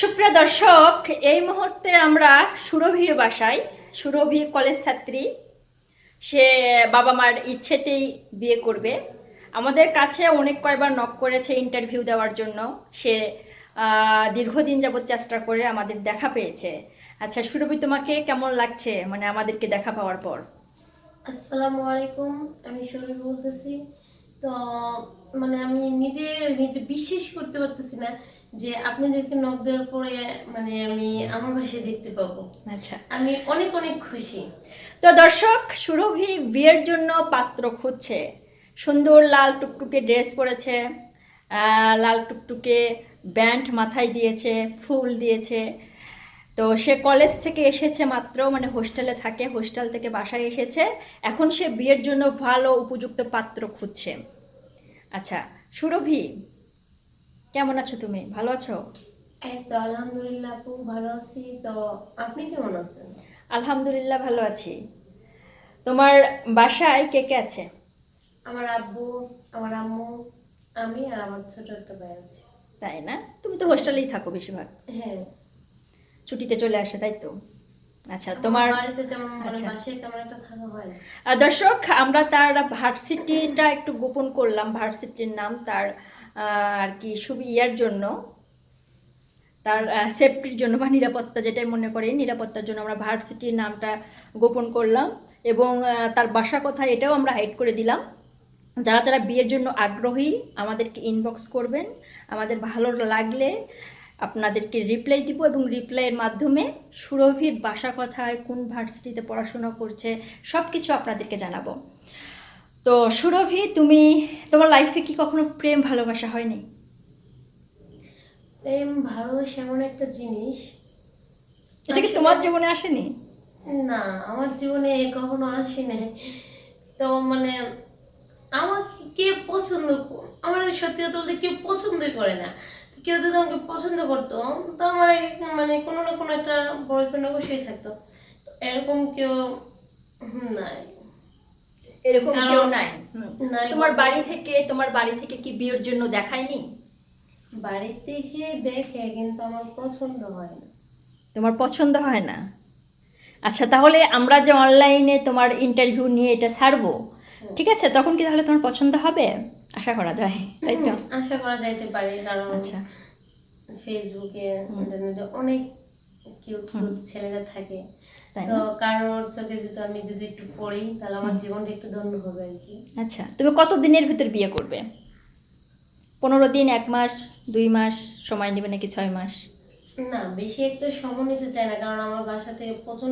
সুপ্রিয় দর্শক, এই মুহূর্তে আমরা সুরভির বাসায়, সুরভি কলেজ ছাত্রী। সে বাবা মার ইচ্ছেতেই বিয়ে করবে। আমাদের কাছে অনেক কয়বার নক করেছে ইন্টারভিউ দেওয়ার জন্য। সে দীর্ঘদিন যাবৎ চেষ্টা করে আমাদের দেখা পেয়েছে। আচ্ছা সুরভি, তোমাকে কেমন লাগছে? মানে আমাদেরকে দেখা পাওয়ার পর। আসসালামু আলাইকুম, আমি শরীর বলতেছি। তো মানে আমি নিজে নিজে বিশ্বাস করতে পারতেছি না যে আপনাদেরকে নখ দেওয়ার পরে মানে আমি আমার ভাষায় দেখতে পাবো। আচ্ছা। আমি অনেক অনেক খুশি। তো দর্শক সুরভি বিয়ের জন্য পাত্র খুঁজছে। সুন্দর লাল টুকটুকে ড্রেস পরেছে লাল টুকটুকে ব্যান্ড মাথায় দিয়েছে ফুল দিয়েছে। তো সে কলেজ থেকে এসেছে মাত্র মানে হোস্টেলে থাকে হোস্টেল থেকে বাসায় এসেছে। এখন সে বিয়ের জন্য ভালো উপযুক্ত পাত্র খুঁজছে। আচ্ছা সুরভি কেমন আছো তুমি? ভালো আছো? তো আলহামদুলিল্লাহ আপু ভালো আছি। তো আপনি কেমন আছেন? আলহামদুলিল্লাহ ভালো আছি। তোমার বাসায় কে কে আছে? আমার আব্বু আমার আম্মু আমি আর আমার ছোট একটা ভাই আছে। তাই না? তুমি তো হোস্টেলেই থাকো বেশিরভাগ। হ্যাঁ। ছুটিতে চলে আসে তাই তো? আচ্ছা তোমার আচ্ছা। দর্শক আমরা তার ভার্সিটিটা একটু গোপন করলাম। ভার্সিটির নাম তার আর কি ইয়ার জন্য, তার সেফটির জন্য বা নিরাপত্তা যেটাই মনে করি, নিরাপত্তার জন্য আমরা ভার্সিটির নামটা গোপন করলাম এবং তার বাসা কোথায় এটাও আমরা হাইড করে দিলাম। যারা যারা বিয়ের জন্য আগ্রহী, আমাদেরকে ইনবক্স করবেন। আমাদের ভালো লাগলে আপনাদেরকে রিপ্লাই দিব এবং রিপ্লাইয়ের মাধ্যমে সুরভির বাসা কথায়, কোন ভার্সিটিতে পড়াশোনা করছে সব কিছু আপনাদেরকে জানাব। তো সুরভি তুমি তোমার লাইফে কি কখনো প্রেম ভালোবাসা হয়নি? প্রেম ভালোবাসা এমন একটা জিনিস। এটা কি তোমার জীবনে আসেনি? না আমার জীবনে কখনো আসে নাই তো মানে আমাকে কে পছন্দ আমার সত্যি কথা বলতে কেউ পছন্দই করে না। কেউ যদি আমাকে পছন্দ করতো তো আমার মানে কোনো না কোনো একটা বয়ফ্রেন্ড অবশ্যই থাকতো। এরকম কেউ নাই। এরকম কেউ নাই। তোমার বাড়ি থেকে তোমার বাড়ি থেকে কি বিয়ের জন্য দেখায়নি? বাড়ি থেকে দেখে কিন্তু আমার পছন্দ হয় না। তোমার পছন্দ হয় না? আচ্ছা তাহলে আমরা যে অনলাইনে তোমার ইন্টারভিউ নিয়ে এটা ছাড়বো ঠিক আছে? তখন কি তাহলে তোমার পছন্দ হবে? আশা করা যায় তাই তো? আশা করা যাইতে পারে কারণ আচ্ছা। ফেসবুকে ইন্টারনেটে অনেক কিউট কিউট ছেলেরা থাকে। তো কারোর চোখে যদি আমি যদি একটু পড়ি তাহলে আমার জীবনটা একটু ধন্য হবে আর কি। আচ্ছা তুমি কত দিনের ভিতর বিয়ে করবে? পনেরো দিন এক মাস দুই মাস সময় নেবে নাকি ছয় মাস? না বেশি একটা সময় নিতে চাই না কারণ আমার বাসা থেকে প্রচণ্ড